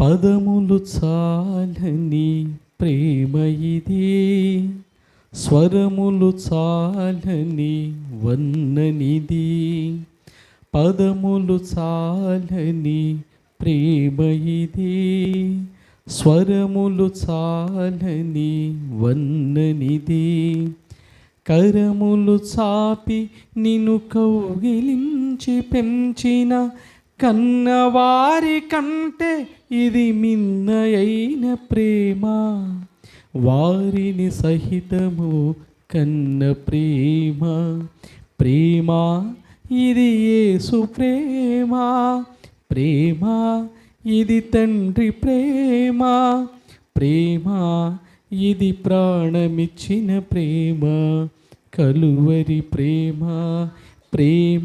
పదములు చాలని ప్రేమ ఇది. స్వరములు చాలని వన్ననిది. పదములు చాలని ప్రేమ ఇది. స్వరములు చాలని వన్ననిది. కరములు చాపి నిన్ను కౌగిలించి పెంచిన కన్నవారి కంటే ఇది మిన్నయైన ప్రేమ. వారిని సహితము కన్న ప్రేమ. ప్రేమ ఇది యేసు ప్రేమ. ప్రేమ ఇది తండ్రి ప్రేమ. ప్రేమ ఇది ప్రాణమిచ్చిన ప్రేమ. కలువరి ప్రేమ. ప్రేమ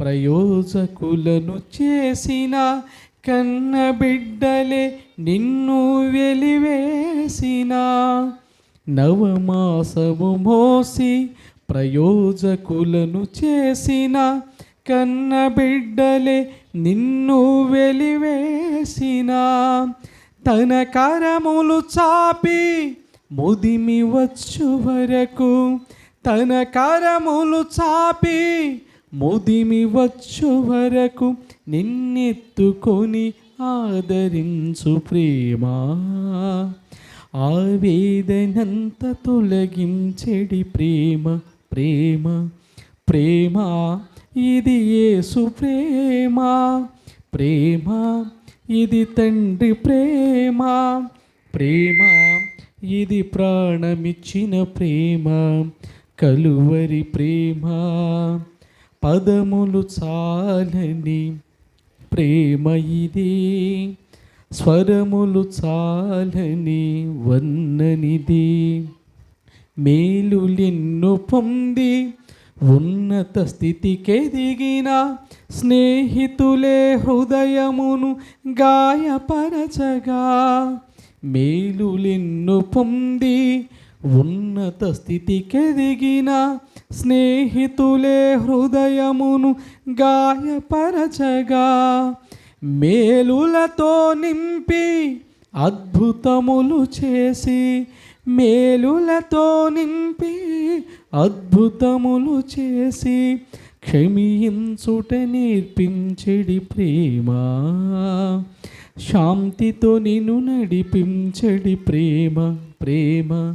ప్రయోజకులను చేసిన కన్న బిడ్డలే నిన్ను వెలివేసిన. నవమాసము మోసి ప్రయోజకులను చేసిన కన్న బిడ్డలే నిన్ను వెలివేసిన. తన కరములు చాపి ముదిమి వచ్చు వరకు తన కరములు చాపి ముదిమి వచ్చు వరకు నిన్నెత్తుకొని ఆదరించు ప్రేమ. ఆవేదనంత తొలగించెడి ప్రేమ ప్రేమ ప్రేమ ఇది యేసు ప్రేమ. ప్రేమ ఇది తండ్రి ప్రేమ. ప్రేమ ఇది ప్రాణమిచ్చిన ప్రేమ. కలువరి ప్రేమ. పదములు చాలని ప్రేమ ఇది స్వరములు చాలని వన్ననిది. మేలులెన్ను పొంది ఉన్నత స్థితికెదిగిన స్నేహితులే హృదయమును గాయపరచగా. మేలులెన్ను పొంది ఉన్నత స్థితికెదిగిన స్నేహితులే హృదయమును గాయపరచగా మేలులతో నింపి అద్భుతములు చేసి మేలులతో నింపి అద్భుతములు చేసి క్షమించుట నేర్పించడి ప్రేమ. శాంతితో నిన్ను నడిపించడి ప్రేమ ప్రేమ.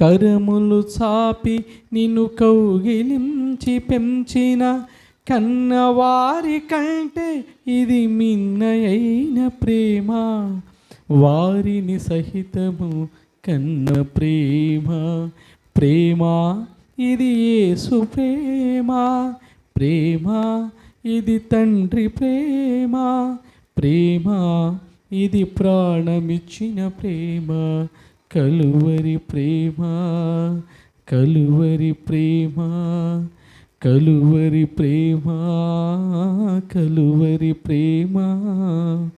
కరములు చాపి నిన్ను కౌగిలించి పెంచిన కన్నవారి కంటే ఇది మిన్నయైన ప్రేమ. వారిని సహితము కన్న ప్రేమ. ప్రేమ ఇది యేసు ప్రేమ. ప్రేమ ఇది తండ్రి ప్రేమ. ప్రేమ ఇది ప్రాణమిచ్చిన ప్రేమ. కలువరి ప్రేమ కలువరి ప్రేమ కలువరి ప్రేమ కలువరి ప్రేమ.